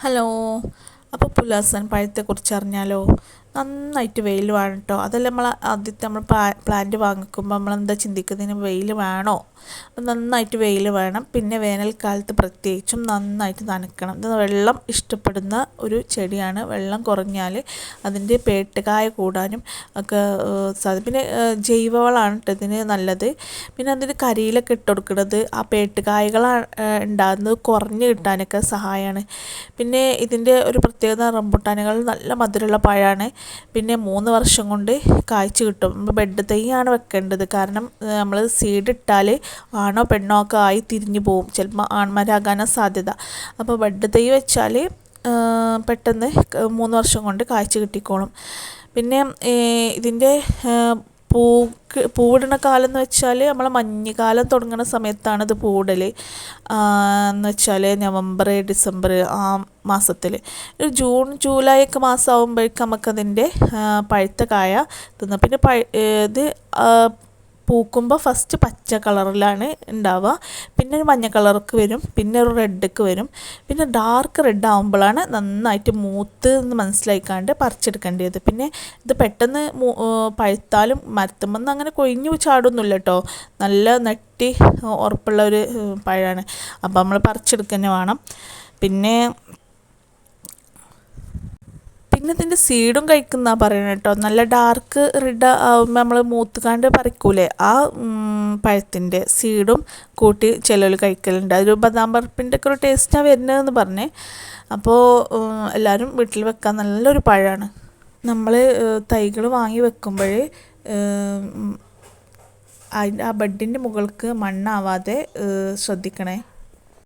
Hello. അപ്പോൾ pulasan പഴത്തെക്കുറിച്ച് അറിഞ്ഞാലോ നന്നായിട്ട് വെയിൽ വേണം കേട്ടോ അതല്ല നമ്മൾ ആദ്യത്തെ നമ്മൾ പ്ലാന്റ് വാങ്ങിക്കുമ്പോൾ നമ്മൾ എന്താ ചിന്തിക്കുന്നതിന് വെയിൽ വേണോ? നന്നായിട്ട് വെയിൽ വേണം. പിന്നെ വേനൽക്കാലത്ത് പ്രത്യേകിച്ചും നന്നായിട്ട് നനക്കണം. ഇത് വെള്ളം ഇഷ്ടപ്പെടുന്ന ഒരു ചെടിയാണ്. വെള്ളം കുറഞ്ഞാൽ അതിന്റെ പേട്ടുകായ കൂടാനും ഒക്കെ സാധ്യത പിന്നെ ജൈവവളമാണ് കേട്ടോ ഇതിന് നല്ലത്. പിന്നെ അതിന് കരിയിലൊക്കെ ഇട്ട് കൊടുക്കുന്നത് ആ പേട്ടുകായകളാണ് ഉണ്ടാകുന്നത് കുറഞ്ഞ് കിട്ടാനൊക്കെ സഹായമാണ് പിന്നെ ഇതിന്റെ ഒരു പ്രത്യേകത റംബുട്ടാനുകൾ നല്ല മധുരമുള്ള പഴമാണ്. പിന്നെ മൂന്ന് വർഷം കൊണ്ട് കായ്ച്ചു കിട്ടും. ബെഡ് തൈയാണ് വെക്കേണ്ടത്. കാരണം നമ്മൾ സീഡ് ഇട്ടാൽ ആണോ പെണ്ണോ ഒക്കെ ആയി തിരിഞ്ഞു പോവും. ചിലപ്പോൾ ആൺമാരാകാനാണ് സാധ്യത. അപ്പോൾ ബെഡ് തൈ വെച്ചാൽ പെട്ടെന്ന് മൂന്ന് വർഷം കൊണ്ട് കായ്ച്ചു കിട്ടിക്കോളും. പിന്നെ ഇതിന്റെ പൂക്ക് പൂവിടുന്ന കാലം എന്ന് വെച്ചാൽ നമ്മളെ മഞ്ഞുകാലം തുടങ്ങുന്ന സമയത്താണ് ഇത് പൂവിടൽ എന്ന് വെച്ചാൽ നവംബർ ഡിസംബർ ആ മാസത്തിൽ ഒരു ജൂൺ ജൂലൈ ഒക്കെ മാസം ആകുമ്പോഴേക്കും നമുക്കതിന്റെ പഴുത്ത കായ തിന്നാം. പിന്നെ പഴ ഇത് പൂക്കുമ്പോൾ ഫസ്റ്റ് പച്ച കളറിലാണ് ഉണ്ടാവുക പിന്നെ ഒരു മഞ്ഞ കളർക്ക് വരും. പിന്നെ ഒരു റെഡ്ക്ക് വരും. പിന്നെ ഡാർക്ക് റെഡ് ആകുമ്പോഴാണ് നന്നായിട്ട് മൂത്ത് എന്ന് മനസ്സിലാക്കാണ്ട് പറിച്ചെടുക്കേണ്ടത് പിന്നെ ഇത് പെട്ടെന്ന് പഴുത്താലും മരത്തുമ്പോൾ അങ്ങനെ കൊഴിഞ്ഞു ചാടൊന്നുമില്ല കേട്ടോ നല്ല നെട്ടി ഉറപ്പുള്ള ഒരു പഴമാണ് അപ്പോൾ നമ്മൾ പറിച്ചെടുക്കുക തന്നെ വേണം. പിന്നെ പിന്നെ ഇതിന്റെ സീഡും കഴിക്കുന്ന പറയണം കേട്ടോ നല്ല ഡാർക്ക് റെഡ് ആകുമ്പോൾ നമ്മൾ മൂത്തുകാണ്ട് പറിക്കൂലേ? ആ പഴത്തിന്റെ സീഡും കൂട്ടി ചിലർ കഴിക്കലുണ്ട്. അതൊരു ബദാം പറപ്പിന്റെ ഒക്കെ ഒരു ടേസ്റ്റാണ് വരുന്നതെന്ന് പറഞ്ഞേ. അപ്പോൾ എല്ലാവരും വീട്ടിൽ വെക്കാൻ നല്ലൊരു പഴമാണ് നമ്മൾ തൈകൾ വാങ്ങി വെക്കുമ്പോൾ അതിന്റെ ആ ബെഡിന്റെ മുകൾക്ക് മണ്ണാവാതെ ശ്രദ്ധിക്കണേ.